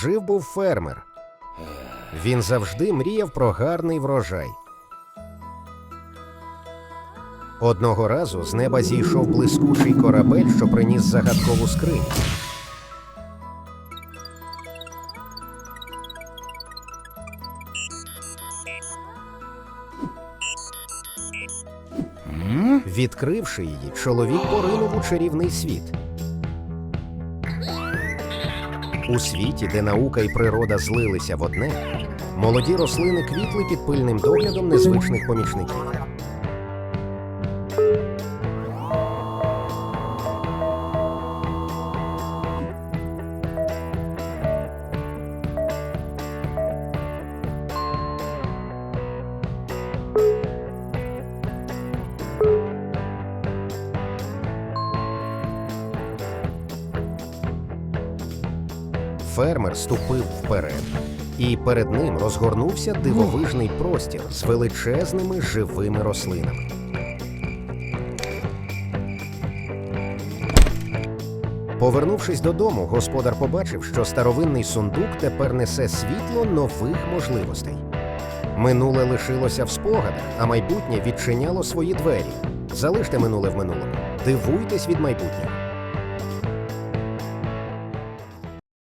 Жив був фермер. Він завжди мріяв про гарний врожай. Одного разу з неба зійшов блискучий корабель, що приніс загадкову скриню. Відкривши її, чоловік поринув у чарівний світ. У світі, де наука і природа злилися в одне, молоді рослини квітли під пильним доглядом незвичних помічників. Фермер ступив вперед, і перед ним розгорнувся дивовижний простір з величезними живими рослинами. Повернувшись додому, господар побачив, що старовинний сундук тепер несе світло нових можливостей. Минуле лишилося в спогадах, а майбутнє відчиняло свої двері. Залиште минуле в минулому. Дивуйтесь від майбутнього.